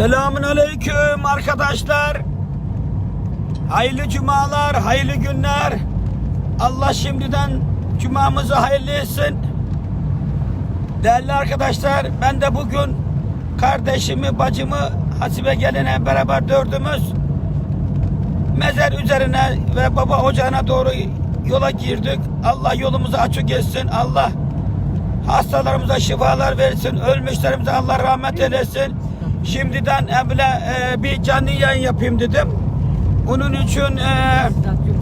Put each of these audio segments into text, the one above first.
Selamun aleyküm arkadaşlar. Hayırlı cumalar, hayırlı günler. Allah şimdiden cumamızı hayırlı etsin. Değerli arkadaşlar, ben de bugün kardeşimi, bacımı, Hasibe geline beraber dördümüz mezar üzerine ve baba ocağına doğru yola girdik. Allah yolumuzu açık etsin. Allah hastalarımıza şifalar versin. Ölmüşlerimize Allah rahmet eylesin. Şimdiden Emre e, bir canlı yayın yapayım dedim. Onun için e,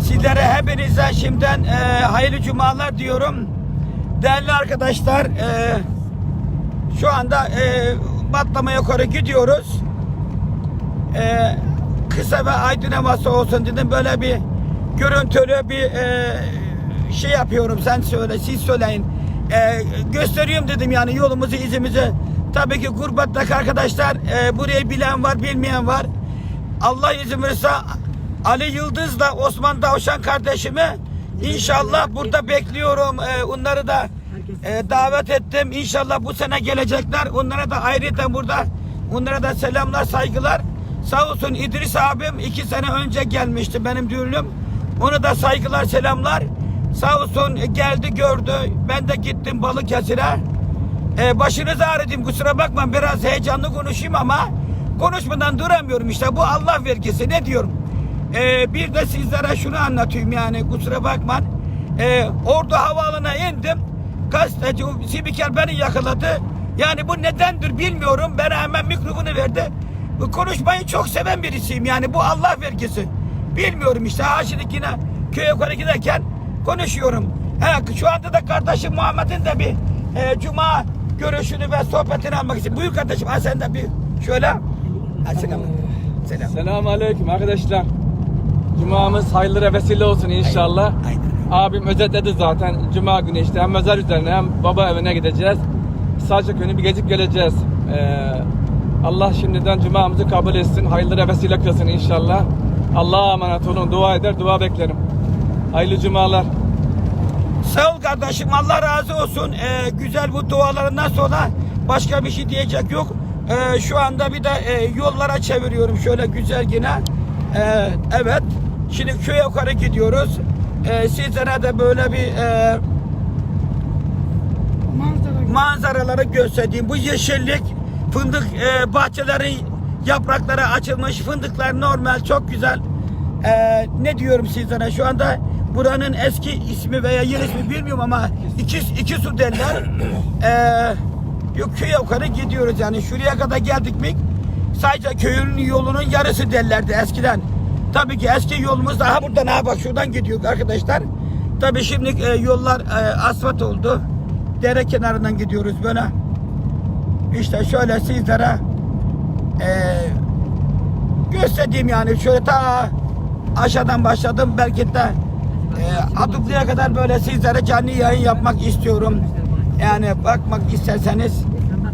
sizlere hepinize şimdiden e, hayırlı cumalar diyorum. Değerli arkadaşlar e, şu anda e, Batlamaya yukarı gidiyoruz. E, kısa ve aydınlaması olsun dedim. Böyle bir görüntülü bir e, şey yapıyorum. Sen söyle, siz söyleyin. E, gösteriyorum dedim yani yolumuzu, izimizi. Tabii ki gurbetteki arkadaşlar e, burayı bilen var, bilmeyen var. Allah izin verirse Ali Yıldız'la Osman Davşan kardeşimi inşallah burada bekliyorum. E, onları da e, davet ettim. İnşallah bu sene gelecekler. Onlara da ayrıca burada onlara da selamlar, saygılar. Sağ olsun İdris abim iki sene önce gelmişti benim düğünüm. Onu da saygılar, selamlar. Sağ olsun geldi gördü. Ben de gittim Balıkesir'e. Ee, başınızı ağrıdım kusura bakma biraz heyecanlı konuşayım ama konuşmadan duramıyorum işte bu Allah vergisi ne diyorum. Ee, bir de sizlere şunu anlatayım yani kusura bakma. Ee, Ordu Havaalanı'na indim. Gazeteci spiker beni yakaladı. Yani bu nedendir bilmiyorum. Bana hemen mikrofonu verdi. Bu konuşmayı çok seven birisiyim yani bu Allah vergisi. Bilmiyorum işte ha şimdi yine köye yukarı giderken konuşuyorum. He, şu anda da kardeşim Muhammed'in de bir e, cuma görüşünü ve sohbetini almak için. Buyur kardeşim ha sen de bir şöyle. Ha, selam. Selam. Selamun Aleyküm arkadaşlar. Cumamız hayırlara vesile olsun inşallah. Aynen. Abim özetledi zaten. Cuma günü işte hem mezar üzerine hem baba evine gideceğiz. Sadece günü bir gezip geleceğiz. Ee, Allah şimdiden cumamızı kabul etsin. Hayırlara vesile kılsın inşallah. Allah'a emanet olun. Dua eder, dua beklerim. Hayırlı cumalar. Sağ ol kardeşim Allah razı olsun. Ee, güzel bu dualarından sonra başka bir şey diyecek yok. Ee, şu anda bir de e, yollara çeviriyorum şöyle güzel yine. Ee, evet. Şimdi köye yukarı gidiyoruz. Ee, sizlere de böyle bir e, manzaraları göstereyim. Bu yeşillik fındık e, bahçelerin yaprakları açılmış. Fındıklar normal çok güzel. E, ne diyorum sizlere şu anda buranın eski ismi veya yeni ismi bilmiyorum ama iki, iki su derler. E, yok köye yukarı gidiyoruz yani şuraya kadar geldik mi sadece köyün yolunun yarısı derlerdi eskiden. Tabii ki eski yolumuz daha buradan ha bak şuradan gidiyor arkadaşlar. Tabii şimdi e, yollar e, asfalt oldu. Dere kenarından gidiyoruz böyle. İşte şöyle sizlere e, göstereyim yani şöyle ta aşağıdan başladım belki de e, Adıklı'ya kadar böyle sizlere canlı yayın yapmak istiyorum. Yani bakmak isterseniz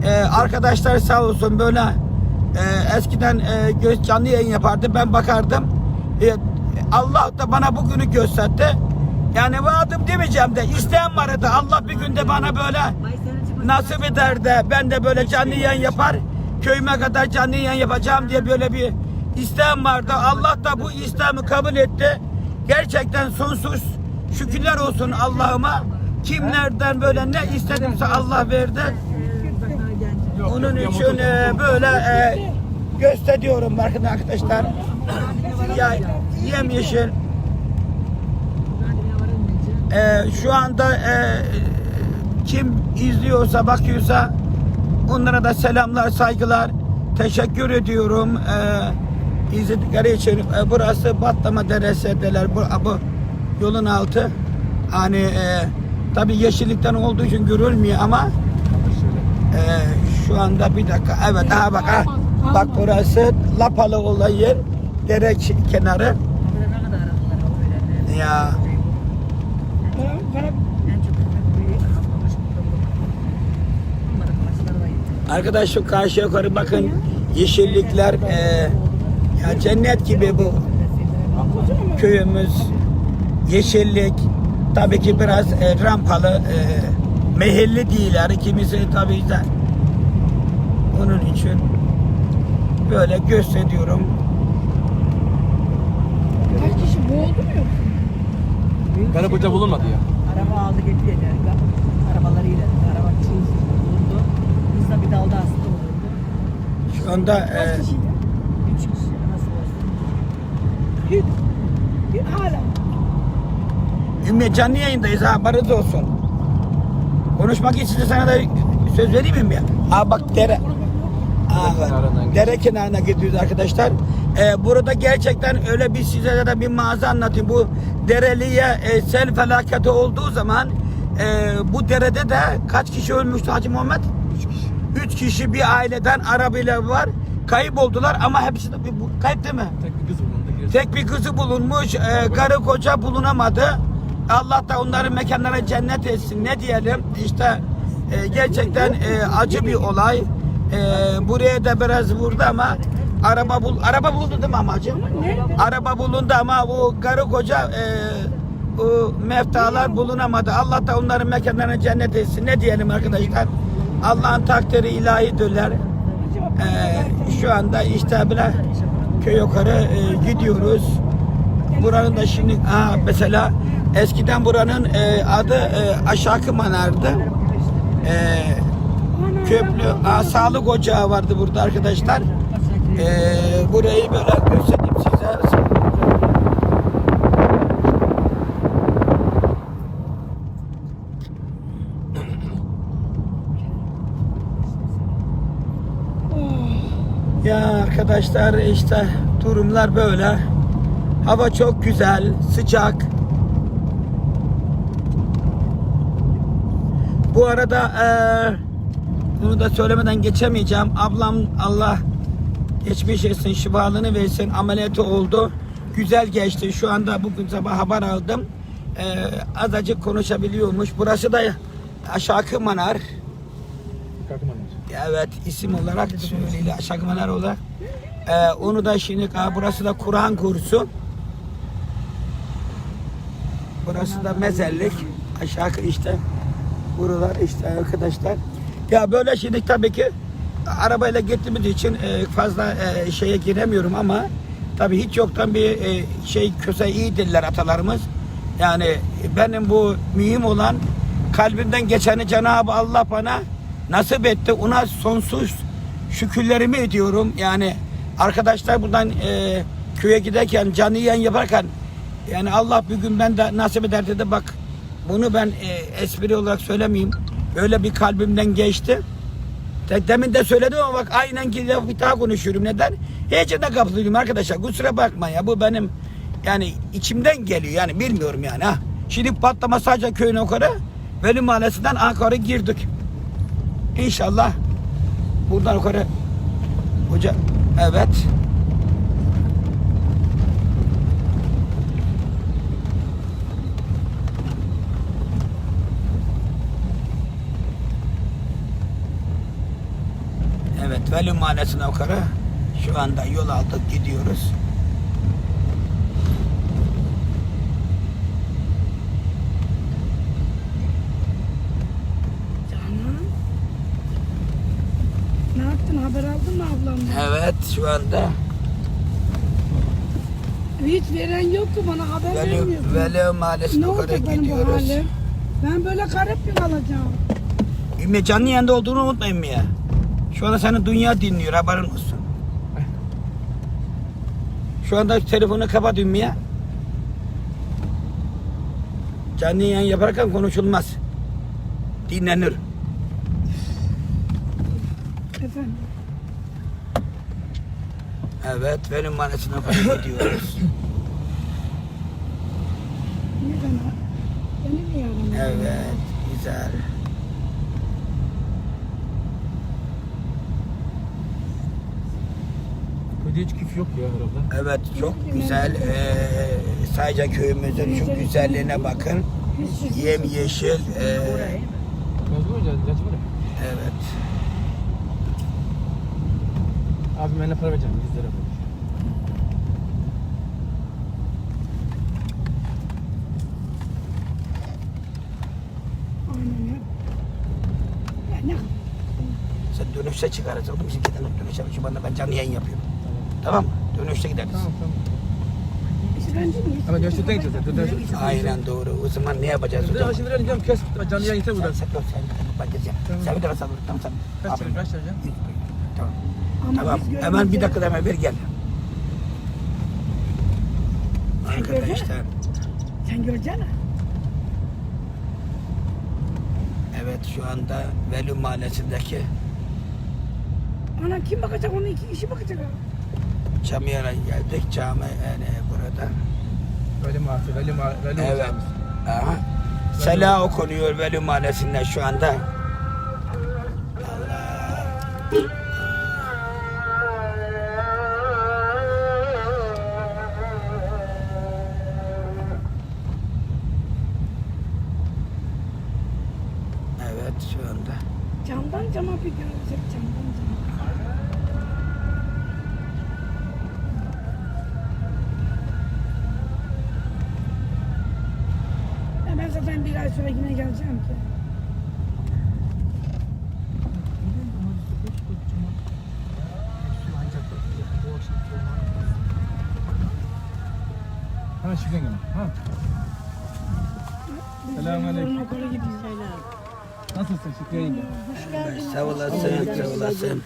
e, arkadaşlar sağ olsun böyle e, eskiden e, canlı yayın yapardı ben bakardım. E, Allah da bana bugünü gösterdi. Yani bu adım demeyeceğim de isteyen vardı. Allah bir günde bana böyle nasip eder de ben de böyle canlı yayın yapar köyüme kadar canlı yayın yapacağım diye böyle bir isteğim vardı. Allah da bu isteğimi kabul etti. Gerçekten sonsuz şükürler olsun Allah'ıma. Kimlerden böyle ne istedimse Allah verdi. Onun için e, böyle e, gösteriyorum bakın arkadaşlar. Ya yemyeşil. E, şu anda e, kim izliyorsa bakıyorsa onlara da selamlar saygılar teşekkür ediyorum e, izledikleri için E, burası Batlama Deresi'deler bu, bu yolun altı. Hani e, tabi yeşillikten olduğu için görülmüyor ama e, şu anda bir dakika. Evet aha bak ha, bak burası Lapalı olan yer dere kenarı. Ya. Arkadaş şu karşıya yukarı bakın. Yeşillikler e, ya cennet gibi bu köyümüz yeşillik tabii ki biraz e, rampalı e, mehilli değiller kimisi tabii de onun için Böyle gösteriyorum. Kaç kişi boğuldu mu yoksa? Karı koca bulunmadı ya. Araba aldı gitti dedi. Arabalarıyla. Araba çiğ bulundu. Biz de bir dalda hasta olurdu. Şu anda e, Kaç kişiydi? Üç kişi. Bir. Bir hala. Ümmü canlı yayındayız ha haberiniz olsun. Konuşmak için sana da söz vereyim mi? Ha bak dere. Evet. Dere kenarına gidiyoruz arkadaşlar. Ee, burada gerçekten öyle bir size de bir mağaza anlatayım. Bu Dereli'ye e, sel felaketi olduğu zaman e, bu derede de kaç kişi ölmüştü Hacı Muhammed? Üç kişi. Üç kişi bir aileden arabayla var. Kayıp oldular ama hepsi de bu kayıp değil mi? Tek bir kız bulundu. Tek bir kızı bulunmuş, e, karı koca bulunamadı. Allah da onların mekanlara cennet etsin. Ne diyelim? İşte e, gerçekten e, acı bir olay. E, buraya da biraz vurdu ama araba bul araba bulundu değil mi amacım? Araba bulundu ama bu karı koca e, o meftalar bulunamadı. Allah da onların mekanlarına cennet etsin. Ne diyelim arkadaşlar? Allah'ın takdiri ilahidirler. E, şu anda işte bile köy yukarı e, gidiyoruz. Buranın da şimdi ha, mesela eskiden buranın e, adı e, Aşağı Manar'dı. E, köprü, ha, sağlık ocağı vardı burada arkadaşlar. E, burayı böyle göstereyim size. Ya arkadaşlar işte durumlar böyle. Hava çok güzel, sıcak. Bu arada eee, bunu da söylemeden geçemeyeceğim. Ablam Allah geçmiş etsin, şifalığını versin. Ameliyatı oldu. Güzel geçti. Şu anda bugün sabah haber aldım. Eee azıcık konuşabiliyormuş. Burası da aşağı Manar. Evet isim olarak söyleyeyim aşağı Manar olarak. Eee, onu da şimdi burası da Kur'an kursu. Burası da mezarlık. Aşağı işte. Buralar işte arkadaşlar. Ya böyle şimdi tabii ki arabayla gittiğimiz için e, fazla e, şeye giremiyorum ama tabii hiç yoktan bir e, şey köse iyidirler atalarımız. Yani benim bu mühim olan kalbimden geçeni Cenab-ı Allah bana nasip etti. Ona sonsuz şükürlerimi ediyorum. Yani arkadaşlar buradan e, köye giderken canlı yayın yaparken yani Allah bir gün ben de nasip eder dedi bak bunu ben e, espri olarak söylemeyeyim. Öyle bir kalbimden geçti. Demin de söyledim ama bak aynen ki laf bir daha konuşuyorum. Neden? Heyecana kapılıyorum arkadaşlar. Kusura bakma ya bu benim yani içimden geliyor yani bilmiyorum yani ha. Şimdi patlama sadece köyüne yukarı Veli Mahallesi'nden Ankara girdik. İnşallah buradan yukarı. Hoca evet. Evet Veli Mahallesi'ne yukarı. Şu anda yol aldık gidiyoruz. Canım. Yaptın? Haber aldın mı ablamdan? Evet şu anda Hiç veren yoktu bana haber Veli, vermiyorsun. Veli Mahallesi'ne ne yukarı olacak benim bu gidiyoruz. halim? Ben böyle garip mi kalacağım? İmme canlı yayında olduğunu unutmayın mı ya? Şu anda senin dünya dinliyor haberin olsun. Şu anda telefonu kapat Ümmü ya. Canlı yayın yaparken konuşulmaz. Dinlenir. Evet benim mahallesine kadar gidiyoruz. Evet güzel. Köyde hiç küf yok ya herhalde. Evet çok güzel. Ee, sadece köyümüzün şu güzelliğine bakın. Yem yeşil. ee, evet. Abi ben ne para vereceğim? 100 lira. Aynen ya. Ya ne? Sen dönüşte çıkarız oğlum. Biz gidelim dönüşe. Şu bana ben canlı yayın yapıyorum. Tamam mı? Dönüşte gideriz. Tamam tamam. Ama dönüşten gideceğiz. Aynen doğru. O zaman ne yapacağız hocam? Şimdi verelim diyorum kes canlı yayın yeter Sen, burada. sen, sen. Tamam. Sen bir tarafa sal. Tamam sen. Kaç lira kaç lira hocam? Tamam. Ama Tamam. Hemen bir dakika hemen ver gel. Sen. Arkadaşlar. Sen göreceksin. Evet şu anda Veli Mahallesi'ndeki Ana kim bakacak onu iki kişi bakacak. ha. camiye geldik. Cami yani burada. Veli Mahfi, Veli Mahfi, Veli Evet. hocamız. Aha. Sela okunuyor Veli Mahallesi'nde şu anda. Evet şu anda. Camdan cama bir görecek camdan cama. Ya ben zaten bir ay sonra yine geleceğim ki. Hemen şuradan gelin. Ha. Selamünaleyküm. okula gidiyoruz. Nasılsın Şükrü yenge? Hoş geldin. Sağ olasın, sağ olasın.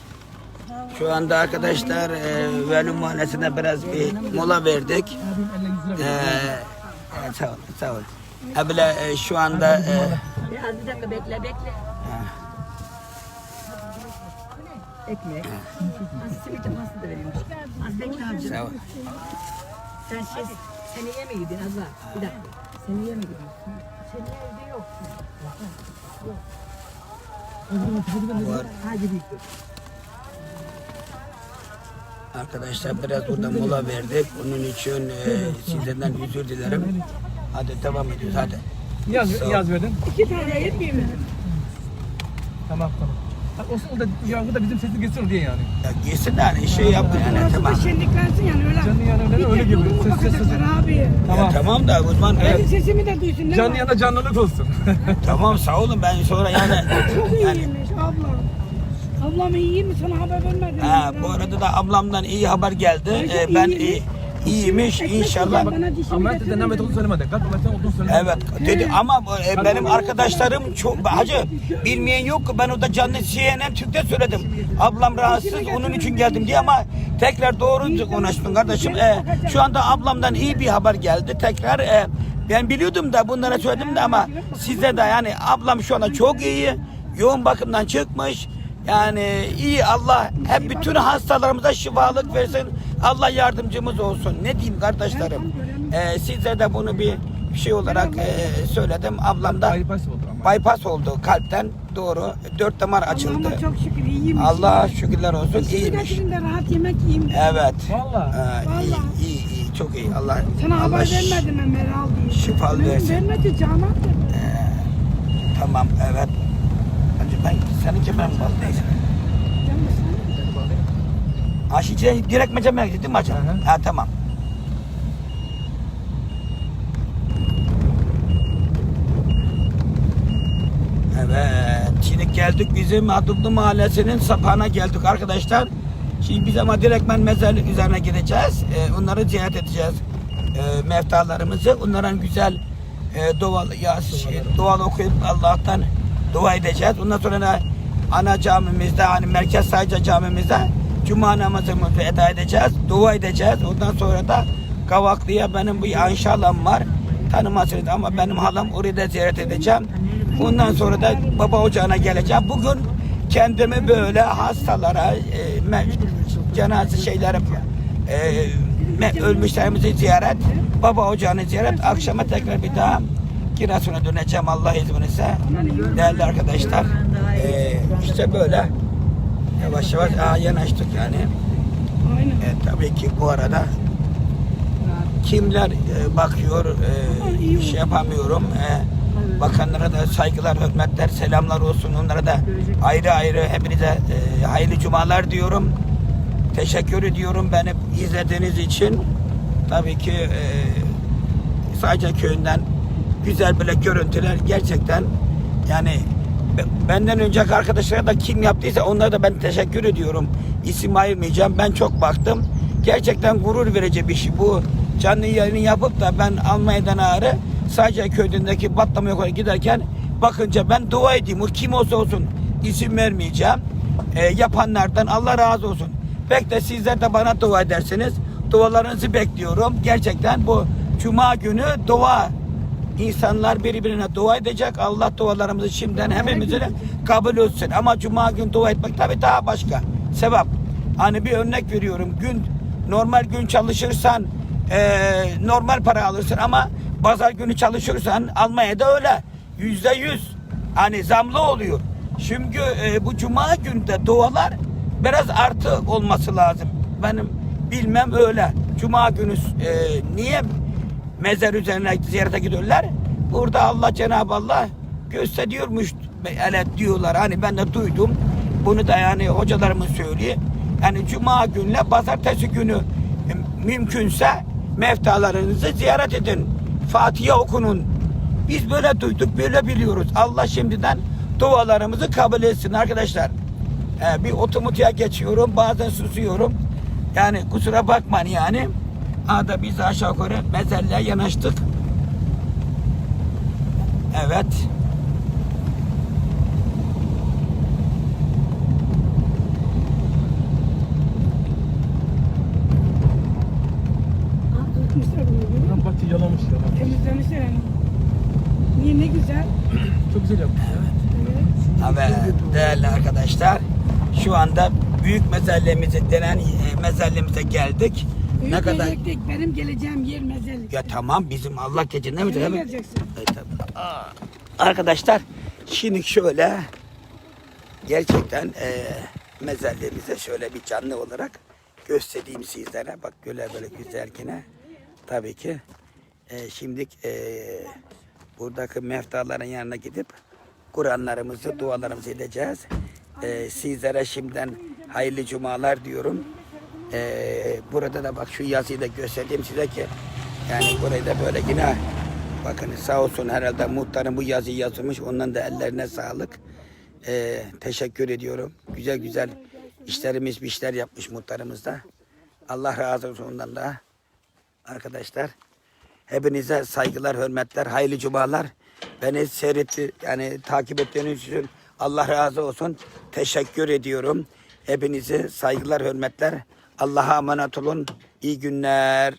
Şu anda arkadaşlar e, Veli Mahallesi'nde biraz bir mola verdik. Abim 50 lira E, evet, sağ ol, sağ ol. Abla e, şu anda e, Biraz bir dakika bekle bekle. Ekmek. Az simit nasıl da vereyim. Az bekle sağ ol. Sen şey, seneye mi gidin Azra? Bir dakika. Seneye mi gidin? Seneye evde yok. Var. Hadi bir. Arkadaşlar biraz burada mola verdik. Onun için e, sizlerden özür dilerim. Hadi devam ediyoruz hadi. Yaz, yaz verdin. İki tane yetmiyor mu? Tamam tamam. Ha, Olsun o da yahu da bizim sesi geçiyor diye yani. Ya giysin de hani şey yaptı yani Burası tamam. da şenliklensin yani öyle. Canlı yayın öyle- Bir öyle tek gibi. yoluma Ses- ses- bakacaklar ses- abi. Ya, Tamam. tamam da e, Benim sesimi de duysun değil Canlı mi? yana canlılık olsun. tamam sağ olun ben sonra yani Çok yani iyiymiş abla. Ablam iyi mi sana haber vermedin? ha, bu arada da ablamdan iyi haber geldi. Ayrıca E, ben iyi, iyiymiş inşallah. Ameliyat dedi. metodu söylemedi. Kalp ameliyatı olduğunu söylemedi. Evet dedi ama e, benim arkadaşlarım çok hacı bilmeyen yok ki ben orada canlı CNN Türk'te söyledim. Ablam rahatsız onun için geldim diye ama tekrar doğru konuştun kardeşim. E, şu anda ablamdan iyi bir haber geldi. Tekrar e, ben biliyordum da bunlara söyledim de ama size de yani ablam şu anda çok iyi. Yoğun bakımdan çıkmış. Yani iyi Allah hep bütün hastalarımıza şifalık versin. Allah yardımcımız olsun. Ne diyeyim kardeşlerim? Ee, size de bunu bir şey olarak e, söyledim. Ablam da Bypass oldu kalpten doğru. Dört damar açıldı. Allah'ıma çok şükür iyiymiş. Allah şükürler olsun Dişimi iyiymiş. de rahat yemek yiyeyim. Evet. Valla. Ee, iyi, Vallahi. iyi, iyi, çok iyi. Allah Sana Allah haber ş- vermedim ben Meral diye. şifa Benim versin. Vermedi Canan dedi. Tamam evet. Hacı ben seninki ben bal neyse. Sen Aşice direkt mecemeye gitti değil mi hacı? Hı hı. Ha tamam. Evet, şimdi geldik bizim Adımlı Mahallesi'nin sapağına geldik arkadaşlar. Şimdi biz ama direktmen mezarlık üzerine gideceğiz. Ee, onları ziyaret edeceğiz. Ee, mevtalarımızı. Onların güzel e, doğal, ya, şey, doğal okuyup Allah'tan dua edeceğiz. Ondan sonra da ana camimizde, hani Merkez Sayca camimizde Cuma namazımızı eda edeceğiz. Dua edeceğiz. Ondan sonra da Kavaklı'ya benim bir Ayşe halam var. Tanımazsınız ama benim halam orayı da ziyaret edeceğim. Ondan sonra da baba ocağına geleceğim. Bugün kendimi böyle hastalara, e, cenaze şeyleri, e, ölmüşlerimizi ziyaret, baba ocağını ziyaret, akşama tekrar bir daha Giresun'a döneceğim Allah izin verirse. Değerli arkadaşlar, e, işte böyle yavaş yavaş aa, yanaştık yani. Aynen. E, tabii ki bu arada kimler e, bakıyor e, şey yapamıyorum. E, bakanlara da saygılar, hürmetler, selamlar olsun. Onlara da ayrı ayrı hepinize e, hayırlı cumalar diyorum. Teşekkür ediyorum beni izlediğiniz için. Tabii ki e, sadece köyünden güzel böyle görüntüler gerçekten yani benden önceki arkadaşlara da kim yaptıysa onlara da ben teşekkür ediyorum. İsim ayırmayacağım. Ben çok baktım. Gerçekten gurur verici bir şey. Bu canlı yayını yapıp da ben Almanya'dan ağrı sadece köyündeki batlama yukarı giderken bakınca ben dua edeyim. O kim olsa olsun isim vermeyeceğim. E, yapanlardan Allah razı olsun. Belki de sizler de bana dua edersiniz. Dualarınızı bekliyorum. Gerçekten bu Cuma günü dua İnsanlar birbirine dua edecek. Allah dualarımızı şimdiden hepimizin kabul etsin. Ama cuma gün dua etmek tabii daha başka. Sevap. Hani bir örnek veriyorum. Gün normal gün çalışırsan eee, normal para alırsın ama pazar günü çalışırsan Almanya'da öyle. Yüzde yüz. Hani zamlı oluyor. Çünkü eee, bu cuma günde dualar biraz artı olması lazım. Benim bilmem öyle. Cuma günü eee, niye mezar üzerine ziyarete gidiyorlar. Burada Allah Cenab-ı Allah gösteriyormuş. Evet diyorlar. Hani ben de duydum. Bunu da yani hocalarımız söylüyor. Yani cuma günle pazartesi günü e, mümkünse meftalarınızı ziyaret edin. Fatiha okunun. Biz böyle duyduk, böyle biliyoruz. Allah şimdiden dualarımızı kabul etsin arkadaşlar. Ee, bir otomotiğe geçiyorum, bazen susuyorum. Yani kusura bakmayın yani. Ada biz aşağı yukarı mezarlığa yanaştık. Evet. Bahçe yalamış ya. Temizlemişler yani. Niye ne güzel. Çok güzel yapmış. Evet. Evet değerli arkadaşlar. Şu anda büyük mezarlığımızı denen e, mezarlığımıza geldik. Ne kadar benim geleceğim yer mezarlık. ya tamam bizim Allah gecinde mi? Nereye geleceksin? E, tabii. Aa, Arkadaşlar şimdi şöyle gerçekten e, mezarlığımıza şöyle bir canlı olarak göstereyim sizlere. Bak böyle böyle güzelkine. Tabii ki e, şimdi e, buradaki meftaların yanına gidip Kur'anlarımızı, dualarımızı edeceğiz. E, sizlere şimdiden hayırlı cumalar diyorum. E, burada da bak şu yazıyı da göstereyim size ki yani burayı da böyle yine bakın sağ olsun herhalde muhtarın bu yazıyı yazılmış. Ondan da ellerine sağlık. E, teşekkür ediyorum. Güzel güzel işlerimiz bir işler yapmış muhtarımız da. Allah razı olsun ondan da. Arkadaşlar hepinize saygılar, hürmetler, hayırlı cumalar. Beni seyretti, yani takip ettiğiniz için Allah razı olsun. Teşekkür ediyorum. Hepinize saygılar, hürmetler. Allah'a emanet olun. İyi günler.